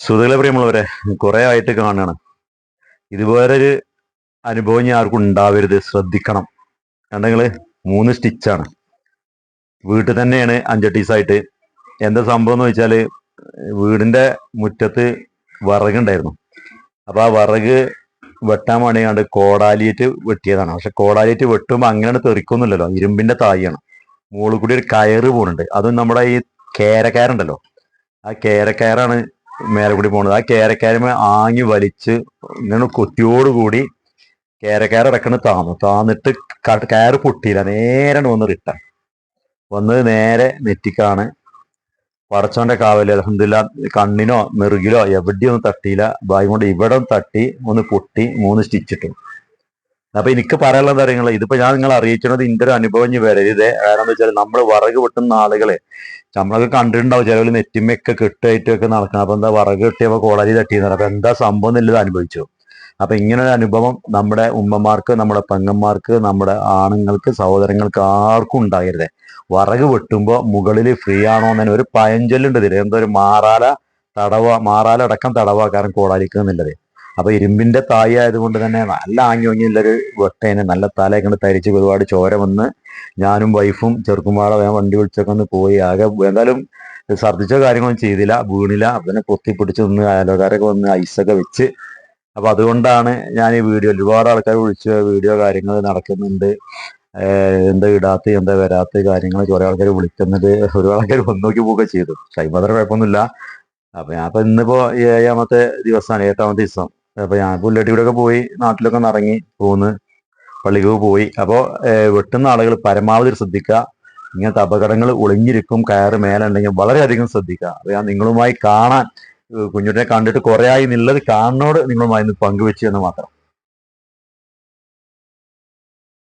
സുഹൃത്തുക്കളെ പ്രിയമുള്ളവരെ കുറെ ആയിട്ട് കാണുകയാണ്. ഇതുപോലൊരു അനുഭവം ഞാൻ ആർക്കും ഉണ്ടാവരുത്. ശ്രദ്ധിക്കണം. കണ്ടെങ്കിൽ മൂന്ന് സ്റ്റിച്ചാണ് വീട്ടിൽ തന്നെയാണ് അഞ്ചട്ടീസായിട്ട് എന്താ സംഭവം എന്ന് വെച്ചാൽ വീടിന്റെ മുറ്റത്ത് വിറകുണ്ടായിരുന്നു അപ്പോൾ ആ വിറക് വെട്ടാൻ വേണ്ടിയാണ്ട് കോടാലിയേറ്റ് വെട്ടിയതാണ്. പക്ഷെ കോടാലിയിട്ട് വെട്ടുമ്പോൾ അങ്ങനെ തെറിക്കൊന്നുമില്ലല്ലോ. ഇരുമ്പിന്റെ തായിയാണ്. മുകളിൽ കൂടി ഒരു കയറ് പോകുന്നുണ്ട് അതും നമ്മുടെ ഈ കേരക്കയറുണ്ടല്ലോ. ആ കേരക്കയറാണ് മേലെ കൂടി പോണത്. ആ കേരക്കാരമ ആങ്ങി വലിച്ച് ഇങ്ങനെ കൊത്തിയോടുകൂടി കേരക്കാര ഇറക്കണ താന്നു. താന്നിട്ട് കയറ് പൊട്ടിയില്ല. നേരെ വന്ന് റിട്ട വന്നത് നേരെ നെറ്റിക്കാണ്. പടച്ചോന്റെ കാവൽ. അലഹമില്ല കണ്ണിനോ നെറുകിലോ എവിടെയൊന്നും തട്ടിയില്ല. ബായ് കൊണ്ട് ഇവിടെ തട്ടി ഒന്ന് പൊട്ടി മൂന്ന് സ്റ്റിച്ച് ഇട്ടു. അപ്പൊ എനിക്ക് പറയാനുള്ള കാര്യങ്ങൾ ഇതിപ്പോ ഞാൻ നിങ്ങൾ അറിയിച്ചത് ഇന്റെ ഒരു അനുഭവം വരരുത് കാരണം എന്താ വെച്ചാൽ നമ്മൾ വിറക് വെട്ടുന്ന ആളുകളെ നമ്മളൊക്കെ കണ്ടിട്ടുണ്ടാവും ചിലവർ നെറ്റിമ്മയൊക്കെ കെട്ടായിട്ടൊക്കെ നടക്കണം. അപ്പൊ എന്താ വിറക് കിട്ടിയപ്പോ കോളരി തട്ടിയെന്ന് അപ്പൊ എന്താ സംഭവം എന്നുള്ളത് അനുഭവിച്ചു. അപ്പൊ ഇങ്ങനെ ഒരു അനുഭവം നമ്മുടെ ഉമ്മമാർക്ക് നമ്മുടെ പെങ്ങന്മാർക്ക് നമ്മുടെ ആണുങ്ങൾക്ക് സഹോദരങ്ങൾക്ക് ആർക്കും ഉണ്ടാകരുത്. വിറക് വെട്ടുമ്പോ മുകളിൽ ഫ്രീ ആണോ എന്നതിന് ഒരു പയഞ്ചൊല്ലുണ്ട് ഇതിൽ എന്തോ ഒരു മാറാല തടവ മാറാല അടക്കം തടവാക്കാരൻ കോടാലിക്ക് അപ്പൊ ഇരുമ്പിന്റെ തായ ആയതുകൊണ്ട് തന്നെ നല്ല ആങ്ങിയൊങ്ങിയുള്ളൊരു വെട്ടേന് നല്ല തലയൊക്കെ കണ്ട് തരിച്ച് ഒരുപാട് ചോര വന്ന് ഞാനും വൈഫും ചെറുക്കുമാളെ ഞാൻ വണ്ടി വിളിച്ചൊക്കെ ഒന്ന് പോയി. ആകെ എന്തായാലും ഛർദ്ദിച്ച കാര്യങ്ങളൊന്നും ചെയ്തില്ല. വീണില്ല. അതിനെ പൊത്തിപ്പിടിച്ച് നിന്ന് അയലോകാരൊക്കെ വന്ന് ഐസൊക്കെ വെച്ച്. അപ്പൊ അതുകൊണ്ടാണ് ഞാൻ ഈ വീഡിയോ ഒരുപാട് ആൾക്കാർ വിളിച്ച് വീഡിയോ കാര്യങ്ങൾ നടക്കുന്നുണ്ട്. എന്താ ഇടാത്ത എന്താ വരാത്ത കാര്യങ്ങൾ കുറെ ആൾക്കാർ വിളിക്കുന്നത്. ഒരുപാട് ആൾക്കാർ വന്നു നോക്കി പോവുക ചെയ്തു. ശൈബദർ കുഴപ്പമൊന്നുമില്ല. അപ്പൊ ഞാൻ ഇന്നിപ്പോ ഏഴാമത്തെ ദിവസമാണ്. എട്ടാമത്തെ ദിവസം. അപ്പൊ ഞാൻ പുല്ലട്ടിയൂടെ പോയി നാട്ടിലൊക്കെ ഒന്ന് ഇറങ്ങി പോന്ന് പള്ളിക്ക് പോയി. അപ്പോ വെട്ടുന്ന ആളുകൾ പരമാവധി ശ്രദ്ധിക്കുക. ഇങ്ങനത്തെ അപകടങ്ങൾ ഒളിഞ്ഞിരിക്കും കയറ് മേലുണ്ടെങ്കിൽ വളരെയധികം ശ്രദ്ധിക്കുക. അപ്പൊ ഞാൻ നിങ്ങളുമായി കാണാൻ കുഞ്ഞുട്ടിനെ കണ്ടിട്ട് കുറെ ആയി എന്നുള്ളത് കാണുന്നോട് നിങ്ങളുമായി പങ്കുവെച്ചു എന്ന് മാത്രം.